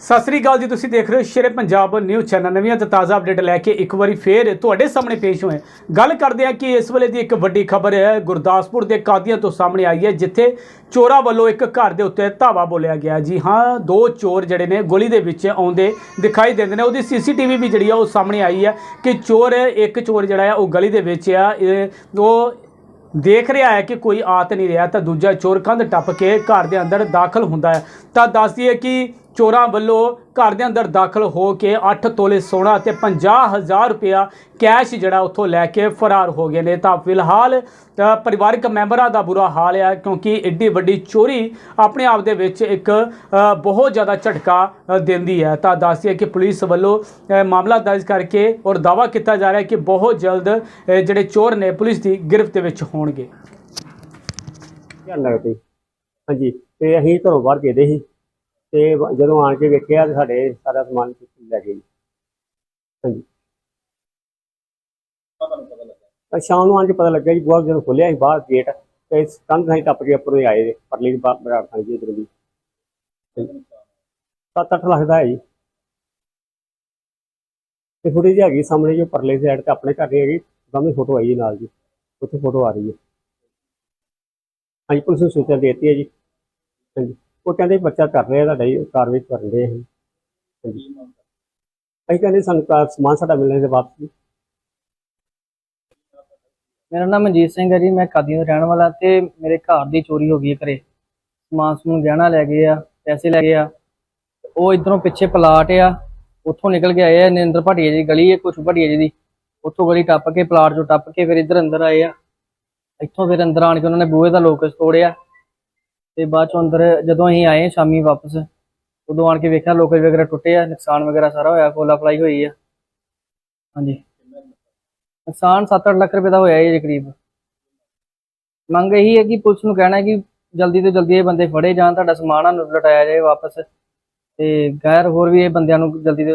ਸਤਿ ਸ੍ਰੀ ਅਕਾਲ ਜੀ, ਤੁਸੀਂ ਦੇਖ ਰਹੇ ਹੋ ਸ਼ੇਰੇ ਪੰਜਾਬ ਨਿਊਜ਼ ਚੈਨਲ। ਨਵੀਆਂ ਤੇ ਤਾਜ਼ਾ ਅਪਡੇਟ ਲੈ ਕੇ ਇੱਕ ਵਾਰੀ ਫੇਰ ਤੁਹਾਡੇ ਸਾਹਮਣੇ ਪੇਸ਼ ਹੋਏ ਗੱਲ ਕਰਦੇ ਹਾਂ ਕਿ ਇਸ ਵੇਲੇ ਦੀ ਇੱਕ ਵੱਡੀ ਖਬਰ ਹੈ, ਗੁਰਦਾਸਪੁਰ ਦੇ ਕਾਦੀਆਂ ਤੋਂ ਸਾਹਮਣੇ ਆਈ ਹੈ, ਜਿੱਥੇ ਚੋਰਾਂ ਵੱਲੋਂ ਇੱਕ ਘਰ ਦੇ ਉੱਤੇ ਧਾਵਾ ਬੋਲਿਆ ਗਿਆ। ਜੀ ਹਾਂ, ਦੋ ਚੋਰ ਜਿਹੜੇ ਨੇ ਗਲੀ ਦੇ ਵਿੱਚ ਆਉਂਦੇ ਦਿਖਾਈ ਦਿੰਦੇ ਨੇ। ਉਹਦੀ ਸੀਸੀਟੀਵੀ ਵੀ ਜਿਹੜੀ ਆ, ਉਹ ਸਾਹਮਣੇ ਆਈ ਹੈ ਕਿ ਚੋਰ, ਇੱਕ ਚੋਰ ਜਿਹੜਾ ਆ ਉਹ ਗਲੀ ਦੇ ਵਿੱਚ ਆ। ਉਹ ਦੇਖ ਰਿਹਾ ਹੈ ਕਿ ਕੋਈ ਆ ਨਹੀਂ ਰਿਹਾ, ਤਾਂ ਦੂਜਾ ਚੋਰ ਕੰਧ ਟੱਪ ਕੇ ਘਰ ਦੇ ਅੰਦਰ ਦਾਖਲ ਹੁੰਦਾ ਹੈ। ਤਾਂ ਦੱਸਦੀ ਹੈ ਕਿ ਚੋਰਾਂ ਵੱਲੋਂ ਘਰ ਦੇ ਅੰਦਰ ਦਾਖਲ ਹੋ ਕੇ 8 ਤੋਲੇ ਸੋਨਾ ਤੇ 50000 ਰੁਪਇਆ ਕੈਸ਼ ਜਿਹੜਾ ਉੱਥੋਂ ਲੈ ਕੇ ਫਰਾਰ ਹੋ ਗਏ ਨੇ। ਤਾਂ ਫਿਲਹਾਲ ਪਰਿਵਾਰਕ ਮੈਂਬਰਾਂ ਦਾ ਬੁਰਾ ਹਾਲ ਹੈ ਕਿਉਂਕਿ ਏਡੀ ਵੱਡੀ ਚੋਰੀ ਆਪਣੇ ਆਪ ਦੇ ਵਿੱਚ ਇੱਕ ਬਹੁਤ ਜ਼ਿਆਦਾ ਝਟਕਾ ਦਿੰਦੀ ਹੈ। ਤਾਂ ਦੱਸਦੀਏ ਕਿ ਪੁਲਿਸ ਵੱਲੋਂ ਮਾਮਲਾ ਦਰਜ ਕਰਕੇ ਔਰ ਦਾਵਾ ਕੀਤਾ ਜਾ ਰਿਹਾ ਕਿ ਬਹੁਤ ਜਲਦ ਜਿਹੜੇ ਚੋਰ ਨੇ ਪੁਲਿਸ ਦੀ ਗ੍ਰਿਫਤ ਦੇ ਵਿੱਚ ਹੋਣਗੇ। ਧਿਆਨ ਲੱਗਦੀ? ਹਾਂਜੀ, ਤੇ ਅਸੀਂ ਘਰੋਂ ਬਾਹਰ ਗਏ ਸੀ। ਤੇ ਜਦੋਂ ਆਣ ਕੇ ਵੇਖਿਆ ਤੇ ਸਾਡੇ ਸਾਰਾ ਸਮਾਨ ਚੁੱਕ ਕੇ ਲੈ ਗਏ। ਜੀ। ਹਾਂਜੀ। ਤਾਂ ਸ਼ਾਮ ਨੂੰ ਆਣ ਕੇ ਪਤਾ ਲੱਗਾ ਜੀ ਬੁਆ ਜਦੋਂ ਖੋਲਿਆ ਸੀ ਬਾਹਰ ਗੇਟ ਤੇ ਕੰਧ ਸਾਈ ਟੱਪ ਕੇ ਉੱਪਰੋਂ ਆਏ ਦੇ, ਪਰਲੀ ਦੀ ਬਾਹਰ ਬਰਾੜ ਖਾਈ ਜੀ ਇਧਰ ਦੀ। ਸੱਤ ਅੱਠ ਲੱਖ ਦਾ ਹੈ ਜੀ। ਤੇ ਥੋੜੀ ਜਿਹੀ ਹੈਗੀ ਸਾਹਮਣੇ ਜੋ ਪਰਲੇ ਸਾਈਡ ਤੇ ਆਪਣੇ ਘਰ ਦੀ ਹੈਗੀ, ਸਾਹਮਣੇ ਫੋਟੋ ਆਈ ਨਾਲ ਜੀ ਉੱਥੇ ਫੋਟੋ ਆ ਰਹੀ ਹੈ। ਹਾਂਜੀ, ਪੁਲਿਸ ਨੂੰ ਸੂਚਨਾ ਦੇ ਦਿੱਤੀ ਹੈ ਜੀ। ਹਾਂਜੀ। ਉਹ ਕਹਿੰਦੇ ਬੱਚਾ ਕਰ ਰਿਹਾ, ਤੁਹਾਡਾ ਜੀ ਕਾਰਵਾਈ ਕਰਨ ਦੇ ਅਸੀਂ। ਹਾਂਜੀ ਅਸੀਂ ਕਹਿੰਦੇ ਸਾਨੂੰ ਤਾਂ ਸਮਾਨ ਸਾਡਾ ਮਿਲਣੇ ਦੇ ਵਾਪਸ ਮੇਰਾ ਨਾਮ ਮਨਜੀਤ ਸਿੰਘ ਹੈ ਜੀ, ਮੈਂ ਕਾਦੀਆਂ ਦਾ ਰਹਿਣ ਵਾਲਾ ਤੇ ਮੇਰੇ ਘਰ ਦੀ ਚੋਰੀ ਹੋ ਗਈ ਹੈ ਘਰੇ। ਸਮਾਨ ਸਮੂਨ ਗਹਿਣਾ ਲੈ ਗਏ ਆ, ਪੈਸੇ ਲੈ ਗਏ ਆ। ਉਹ ਇਧਰੋਂ ਪਿੱਛੇ ਪਲਾਟ ਆ, ਉੱਥੋਂ ਨਿਕਲ ਕੇ ਆਏ ਆ, ਨਿੰਦਰ ਭਾਟੀਆ ਜੀ ਗਲੀ ਹੈ, ਕੁਛ ਭਾਟੀਆ ਜੀ ਦੀ। ਉੱਥੋਂ ਗਲੀ ਟੱਪ ਕੇ, ਪਲਾਟ ਚੋਂ ਟੱਪ ਕੇ ਫਿਰ ਇੱਧਰ ਅੰਦਰ ਆਏ ਆ। ਇੱਥੋਂ ਫਿਰ ਅੰਦਰ ਆਣ ਕੇ ਉਹਨਾਂ ਨੇ ਬੂਹੇ ਦਾ ਲੋਕਸ ਤੋੜਿਆ। ਤੇ ਬਾਅਦ ਚੋਂ ਅੰਦਰ ਜਦੋਂ ਅਸੀਂ ਆਏ ਸ਼ਾਮੀ ਵਾਪਸ, ਉਦੋਂ ਆਣ ਕੇ ਵੇਖਿਆ ਲੋਕਸ ਵਗੈਰਾ ਟੁੱਟੇ ਆ, ਨੁਕਸਾਨ ਵਗੈਰਾ ਸਾਰਾ ਹੋਇਆ, ਕੋਲਾ ਫਲਾਈ ਹੋਈ ਆ। ਹਾਂਜੀ। ਨੁਕਸਾਨ 7-8 ਲੱਖ ਰੁਪਏ ਦਾ ਹੋਇਆ ਹੈ ਜੀ ਕਰੀਬ। ਮੰਗ ਇਹੀ ਹੈ ਕਿ ਪੁਲਿਸ ਨੂੰ ਕਹਿਣਾ ਹੈ ਕਿ ਜਲਦੀ ਤੋਂ ਜਲਦੀ ਇਹ ਬੰਦੇ ਫੜੇ ਜਾਣ, ਤੁਹਾਡਾ ਸਮਾਨ ਨੂੰ ਲਟਾਇਆ ਜਾਏ ਵਾਪਸ। ਤੇ ਗੈਰ ਹੋਰ ਵੀ ਇਹ ਬੰਦਿਆਂ ਨੂੰ ਜਲਦੀ ਤੋਂ